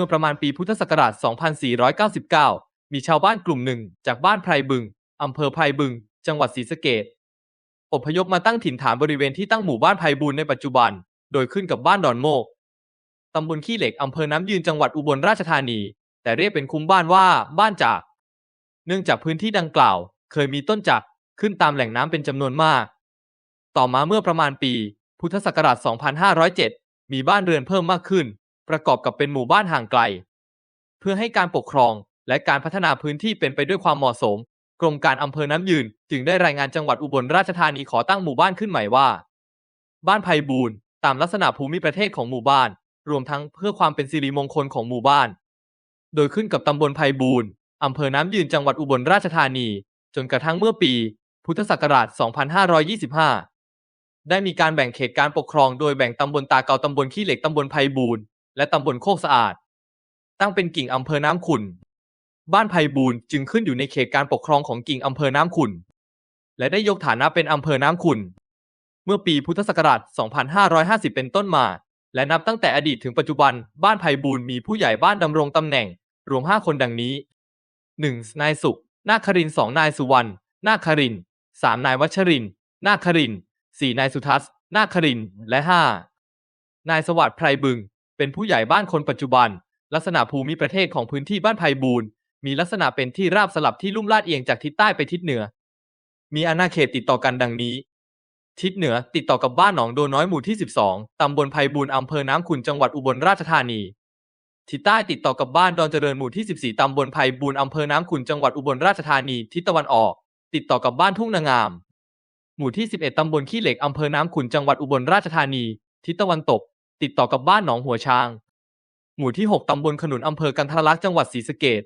มื่อประมาณปีพุทธศักราช 2499 มีชาวบ้านกลุ่มหนึ่ง จากบ้านไพรบึง อำเภอไพรบึง จังหวัดศรีสะเกษอพยพมาตั้งถิ่นฐานบริเวณที่ตั้งหมู่บ้านไพบูลในปัจจุบัน โดยขึ้นกับบ้านดอนโมกตำบลขี้เหล็กอำเภอน้ำยืนจังหวัดอุบลราชธานี แต่เรียกเป็นคุ้มบ้านว่า บ้านจาก เนื่องจากพื้นที่ดังกล่าว เคยมีต้นจักขึ้นตามแหล่งน้ำเป็นจำนวนมาก ต่อมาเมื่อประมาณปี พุทธศักราช 2507 มีบ้านเรือนเพิ่มมากขึ้น ประกอบกับเป็นหมู่บ้านห่างไกล เพื่อให้การปกครองและการพัฒนาพื้นที่เป็นไปด้วยความเหมาะสม กรมการอำเภอน้ำยืน จึงได้รายงานจังหวัดอุบลราชธานีขอตั้งหมู่บ้านขึ้นใหม่ว่า บ้านไพบูลย์ตามลักษณะภูมิประเทศของหมู่บ้าน รวมทั้งเพื่อความเป็นสิริมงคลของหมู่บ้าน โดยขึ้นกับตำบลไพบูลย์อำเภอน้ำยืนจังหวัดอุบลราชธานี จนกระทั่งเมื่อปี พุทธศักราช 2525 ได้มีการแบ่งเขตการปกครองโดยแบ่งตำบลตาเกาตำบลขี้เหล็กตำบลไพบูลย์ และตำบลโคกสะอาด ตั้งเป็นกิ่งอำเภอน้ำขุ่น บ้านไพบูลจึงขึ้นอยู่ในเขตการปกครองของกิ่งอำเภอน้ำขุ่น และได้ยกฐานะเป็นอำเภอน้ำขุ่น เมื่อปีพุทธศักราช 2550 เป็นต้นมา และนับตั้งแต่อดีตถึงปัจจุบัน บ้านไพบูลมีผู้ใหญ่บ้านดำรงตำแหน่ง รวม 5 คนดังนี้ 1. นายสุข นาคครินทร์2นายสุวรรณ นาคครินทร์3นายวัชริน นาคครินทร์4นายสุทัศน์ นาคครินและ5นายสวัสดิ์ไพรบึง เป็นผู้ใหญ่บ้านคนปัจจุบัน ลักษณะภูมิประเทศของพื้นที่บ้านไพบูลย์มีลักษณะเป็นที่ราบสลับที่ลุ่มลาดเอียงจากทิศใต้ไปทิศเหนือ มีอาณาเขตติดต่อกันดังนี้ ทิศเหนือติดต่อกับบ้านหนองโดน้อยหมู่ที่ 12 ตำบลไพบูลย์อำเภอน้ำขุนจังหวัดอุบลราชธานี ทิศใต้ติดต่อกับบ้านดอนเจริญหมู่ที่ 14 ตำบลไพบูลย์อำเภอน้ำขุนจังหวัดอุบลราชธานี ทิศตะวันออก ติดต่อกับบ้านทุ่งนางาม หมู่ที่ 11 ตำบลขี้เหล็กอำเภอน้ำขุนจังหวัดอุบลราชธานี ทิศตะวันตก ติดต่อกับบ้านหนองหัวช้าง หมู่ที่ 6 ตำบลขนุนอำเภอกันทรลักษณ์จังหวัดศรีสะเกษ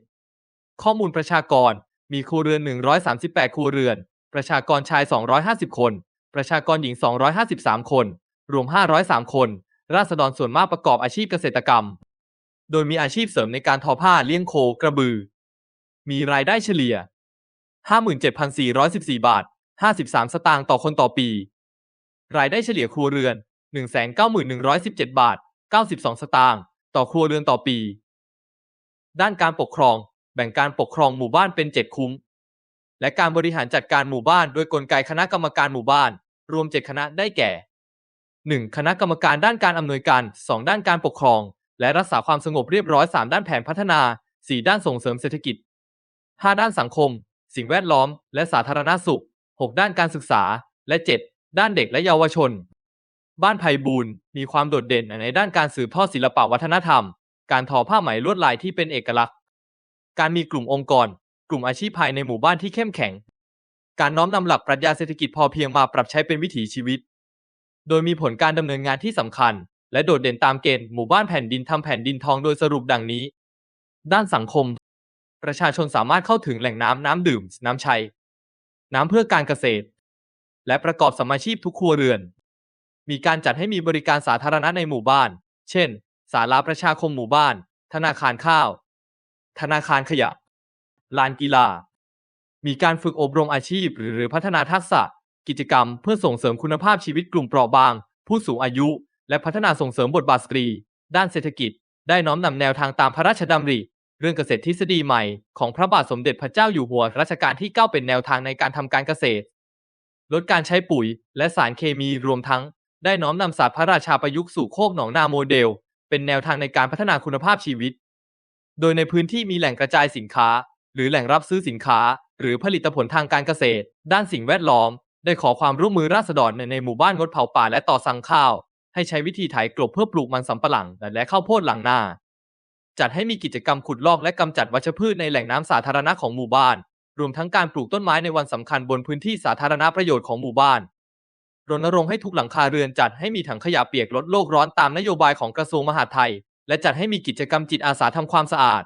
ข้อมูลประชากร มีครัวเรือน 138 ครัวเรือน ประชากรชาย 250 คน ประชากรหญิง 253 คน รวม 503 คน ราษฎรส่วนมากประกอบอาชีพเกษตรกรรม โดยมีอาชีพเสริมในการทอผ้าเลี้ยงโคกระบือ มีรายได้เฉลี่ย 57,414 บาท 53 สตางค์ต่อคนต่อปี รายได้เฉลี่ยครัวเรือน 191,117 บาท 92 สตางค์ต่อครัวเรือนต่อปี ด้านการปกครอง แบ่งการปกครองหมู่บ้านเป็น 7 คุ้ม และการบริหารจัดการหมู่บ้านโดยกลไกคณะกรรมการหมู่บ้าน รวม 7 คณะได้แก่ 1. คณะกรรมการด้านการอำนวยการ 2 ด้านการปกครอง และรักษาความสงบเรียบร้อย 3 ด้านแผนพัฒนา 4 ด้านส่งเสริมเศรษฐกิจ 5 ด้านสังคม สิ่งแวดล้อม และสาธารณสุข 6 ด้านการศึกษา และ 7 ด้านเด็กและเยาวชน บ้านไพบูลย์มีความโดดเด่นในด้านการสืบทอดศิลปวัฒนธรรม การทอผ้าไหมลวดลายที่เป็นเอกลักษณ์ การมีกลุ่มองค์กร กลุ่มอาชีพภายในหมู่บ้านที่เข้มแข็ง การน้อมนำหลักปรัชญาเศรษฐกิจพอเพียงมาปรับใช้เป็นวิถีชีวิต โดยมีผลการดำเนินงานที่สำคัญ และโดดเด่นตามเกณฑ์หมู่บ้านแผ่นดินทำแผ่นดินทองโดยสรุปดังนี้ ด้านสังคม ประชาชนสามารถเข้าถึงแหล่งน้ำน้ำดื่ม น้ำใช้ น้ำเพื่อการเกษตร และประกอบสมมาชีพทุกครัวเรือน มีการจัดให้มีบริการสาธารณะในหมู่บ้าน เช่น ศาลาประชาคมหมู่บ้าน ธนาคารข้าว ธนาคารขยะ ลานกีฬา มีการฝึกอบรมอาชีพ หรือพัฒนาทักษะ กิจกรรมเพื่อส่งเสริมคุณภาพชีวิตกลุ่มเปราะบาง ผู้สูงอายุ และพัฒนาส่งเสริมบทบาทสตรี ด้านเศรษฐกิจ ได้น้อมนำแนวทางตามพระราชดำริ เรื่องเกษตรทฤษฎีใหม่ของพระบาทสมเด็จพระเจ้าอยู่หัวรัชกาลที่ 9 เป็นแนวทางในการทำการเกษตร ลดการใช้ปุ๋ย และสารเคมีรวมทั้ง ได้น้อมนำศาสตร์พระราชาประยุกต์สู่โคกหนองนาโมเดล เป็นแนวทางในการพัฒนาคุณภาพชีวิต โดยในพื้นที่มีแหล่งกระจายสินค้า หรือแหล่งรับซื้อสินค้า หรือผลิตผลทางการเกษตร ด้านสิ่งแวดล้อม ได้ขอความร่วมมือราษฎรในหมู่บ้านงดเผาป่าและต่อสั่งข้าว ให้ใช้วิธีไถกลบเพื่อปลูกมันสำปะหลังและข้าวโพดหลังนาจัดให้มีกิจกรรมขุดลอกและกำจัดวัชพืชในแหล่งน้ำสาธารณะของหมู่บ้าน รวมทั้งการปลูกต้นไม้ในวันสำคัญบนพื้นที่สาธารณประโยชน์ของหมู่บ้าน รณรงค์ให้ทุกหลังคาเรือนจัดให้มีถังขยะเปียกลดโลกร้อนตามนโยบายของกระทรวงมหาดไทย และจัดให้มีกิจกรรมจิตอาสาทำความสะอาด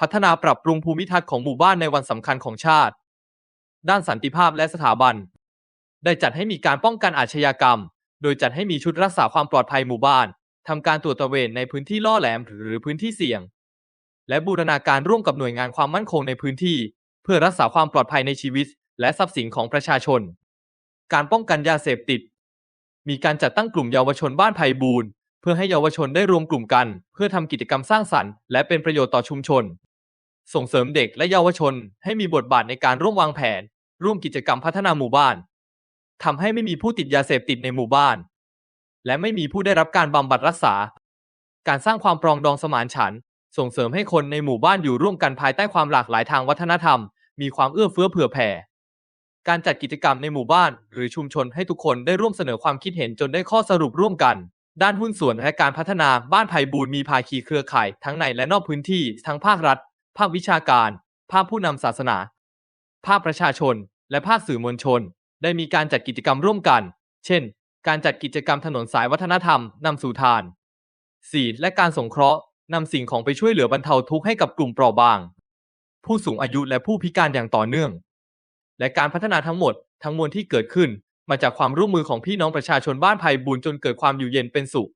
พัฒนาปรับปรุงภูมิทัศน์ของหมู่บ้านในวันสำคัญของชาติ ด้านสันติภาพและสถาบัน ได้จัดให้มีการป้องกันอาชญากรรม โดยจัดให้มีชุดรักษาความปลอดภัยหมู่บ้านทำการตรวจตระเวนในพื้นที่ล่อแหลมหรือพื้นที่เสี่ยง และบูรณาการร่วมกับหน่วยงานความมั่นคงในพื้นที่ เพื่อรักษาความปลอดภัยในชีวิต และทรัพย์สินของประชาชน การป้องกันยาเสพติด มีการจัดตั้งกลุ่มเยาวชนบ้านไพบูลย์เพื่อให้เยาวชนได้รวมกลุ่มกัน เพื่อทำกิจกรรมสร้างสรรค์และเป็นประโยชน์ต่อชุมชน ส่งเสริมเด็กและเยาวชนให้มีบทบาทในการร่วมวางแผน ร่วมกิจกรรมพัฒนาหมู่บ้านทำให้ไม่มีผู้ติดยาเสพติดในหมู่บ้าน และไม่มีผู้ได้รับการบำบัดรักษา การสร้างความปรองดองสมานฉันท์ส่งเสริมให้คนในหมู่บ้านอยู่ร่วมกันภายใต้ความหลากหลายทางวัฒนธรรม มีความเอื้อเฟื้อเผื่อแผ่ การจัดกิจกรรมในหมู่บ้าน หรือชุมชนให้ทุกคนได้ร่วมเสนอความคิดเห็นจนได้ข้อสรุปร่วมกัน ด้านหุ้นส่วนและการพัฒนาบ้านไผ่บูรณ์มีภาคีเครือข่าย ทั้งในและนอกพื้นที่ ทั้งภาครัฐ ภาควิชาการ ภาคผู้นำศาสนา ภาคประชาชน และภาคสื่อมวลชน ได้มีการจัดกิจกรรมร่วมกัน เช่น การจัดกิจกรรมถนนสายวัฒนธรรมนำสู่ทานศีลและการสงเคราะห์นำสิ่งของไปช่วยเหลือบรรเทาทุกข์ให้กับกลุ่มเปราะบาง ผู้สูงอายุและผู้พิการอย่างต่อเนื่อง และการพัฒนาทั้งหมดทั้งมวลที่เกิดขึ้น มาจากความร่วมมือของพี่น้องประชาชนบ้านไผ่บุญจนเกิดความอยู่เย็นเป็นสุข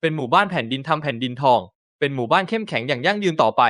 เป็นหมู่บ้านแผ่นดินทำแผ่นดินทอง เป็นหมู่บ้านเข้มแข็งอย่างยั่งยืนต่อไป